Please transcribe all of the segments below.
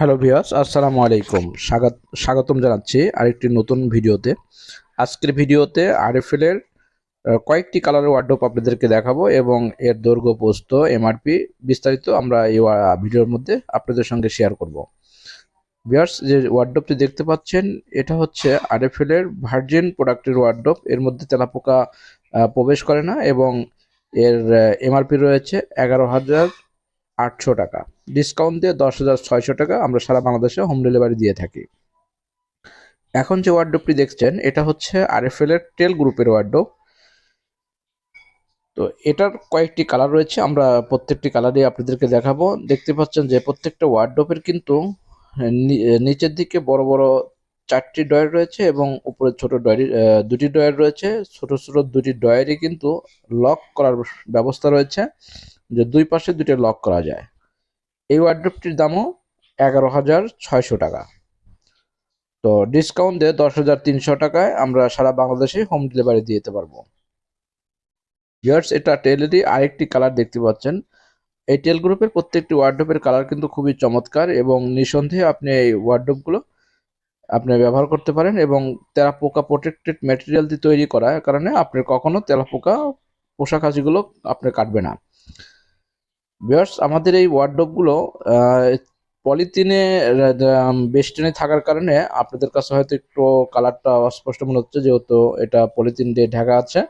Hello ভিয়াস আসসালামু আলাইকুম। স্বাগত স্বাগতম জানাচ্ছি আরেকটি নতুন ভিডিওতে। আজকের ভিডিওতে আরএফএলের কয়েকটি কালারের ওয়ার্ডরোব আপনাদেরকে দেখাবো এবং এর দৈর্ঘ্য পোস্ত এমআরপি বিস্তারিত আমরা এই ভিডিওর মধ্যে আপনাদের সঙ্গে শেয়ার করব। ভিয়ার্স যে ওয়ার্ডরোবটি দেখতে পাচ্ছেন, এটা হচ্ছে আরএফএলের ভার্জিন প্রোডাক্টের ওয়ার্ডরোব এর মধ্যে তেলাপোকা প্রবেশ করে না এবং এর এমআরপি রয়েছে এগারো হাজার আটশো টাকা। ডিসকাউন্ট দিয়ে দশ হাজার ছয়শো টাকা আমরা সারা বাংলাদেশে হোম ডেলিভারি দিয়ে থাকি। এখন যে ওয়ার্ডরোবটি দেখছেন, এটা হচ্ছে আরএফএল এর টেল গ্রুপের ওয়ার্ডরোব তো এটার কয়েকটি কালার রয়েছে, আমরা প্রত্যেকটি কালারই আপনাদেরকে দেখাবো। দেখতে পাচ্ছেন যে প্রত্যেকটা ওয়ার্ডরোবের কিন্তু নিচের দিকে বড় বড় চারটি ডয়ার রয়েছে এবং উপরে ছোট ডয়ারি দুটি ডয়ার রয়েছে। ছোট ছোট দুটি ডয়ারই কিন্তু লক করার ব্যবস্থা রয়েছে যে দুই পাশে দুটি লক করা যায়। এই ওয়ার্ড্রপটির দামও এগারো হাজার ছয়শো টাকা। তো ডিসকাউন্ট দিয়ে দশ হাজার তিনশো টাকায় আমরা সারা বাংলাদেশে হোম ডেলিভারি দিয়ে দিতে পারব। ইয়ার্স এটা টেলেরই আরেকটি কালার দেখতে পাচ্ছেন। এই টেল গ্রুপের প্রত্যেকটি ওয়ার্ড্রপের কালার কিন্তু খুবই চমৎকার এবং নিঃসন্দেহে আপনি এই ওয়ার্ড্রপগুলো আপনি ব্যবহার করতে পারেন এবং তেলাপোকা প্রোটেক্টেড ম্যাটেরিয়াল দিয়ে তৈরি করা কারণে আপনার কখনো তেলাপোকা পোশাক আশিগুলো আপনার কাটবে না। বিয়ার্স আমাদের এই ওয়ার্ডরোবগুলো পলিথিনে বেস্টেনে থাকার কারণে আপনাদের কাছে হয়তো একটু কালারটা অস্পষ্ট মনে হচ্ছে যেহেতু এটা পলিথিন দিয়ে ঢাকা আছে।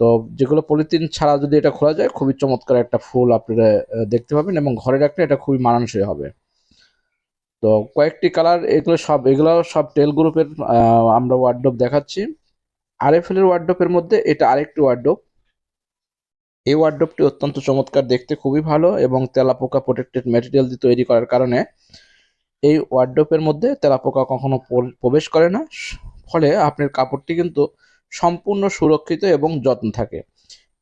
তো যেগুলো পলিথিন ছাড়া যদি এটা খোলা যায়, খুবই চমৎকার একটা ফুল আপনারা দেখতে পাবেন এবং ঘরে রাখলে এটা খুবই মানানসই হবে। তো কয়েকটি কালার এগুলো সব এগুলো সব টেল গ্রুপের আমরা ওয়ার্ডরোব দেখাচ্ছি। আরএফএল এর ওয়ার্ডরোবের মধ্যে এটা আরেকটি ওয়ার্ডরোব এই ওয়ার্ডরোবটি অত্যন্ত চমৎকার, দেখতে খুবই ভালো এবং তেলাপোকা প্রোটেক্টেড ম্যাটেরিয়াল দিয়ে তৈরি করার কারণে এই ওয়ার্ডরোবের মধ্যে তেলাপোকা কখনো পর- প্রবেশ করে না। ফলে আপনার কাপড়টি কিন্তু সম্পূর্ণ সুরক্ষিত এবং যত্ন থাকে।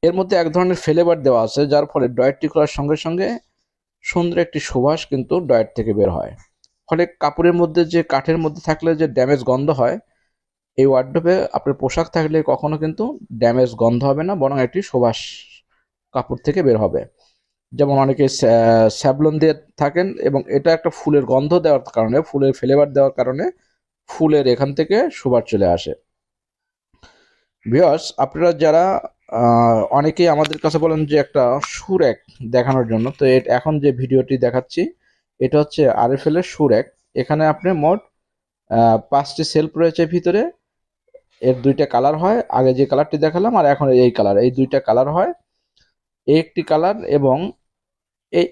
এর মধ্যে এক ধরনের ফ্লেভার দেওয়া আছে, যার ফলে ডয়েরটি খোলার সঙ্গে সঙ্গে সুন্দর একটি সুবাস কিন্তু ডয়ের থেকে বের হয়। ফলে কাপড়ের মধ্যে যে, কাঠের মধ্যে থাকলে যে ড্যামেজ গন্ধ হয়, এই ওয়ার্ডরোবে আপনার পোশাক থাকলে কখনো কিন্তু ড্যামেজ গন্ধ হবে না, বরং একটি সুবাস কাপড় থেকে বের হবে। যেমন অনেকে স্যা- স্যাভলন দিয়ে থাকেন এবং এটা একটা ফুলের গন্ধ দেওয়ার কারণে, ফুলের ফ্লেভার দেওয়ার কারণে ফুলের এখান থেকে সুবাস চলে আসে। ভিওস আপনারা যারা অনেকেই আমাদের কাছে বলেন যে একটা সুর এক দেখানোর জন্য, তো এখন যে ভিডিওটি দেখাচ্ছি এটা হচ্ছে আরএফএল এর সুর এক। এখানে আপনি মোট পাঁচটি সেলফ রয়েছে ভিতরে। এর দুইটা কালার হয়। আগে যে কালারটি দেখালাম, আর এখন এই কালার। এই দুইটা কালার হয়। এই একটি কালার এবং এই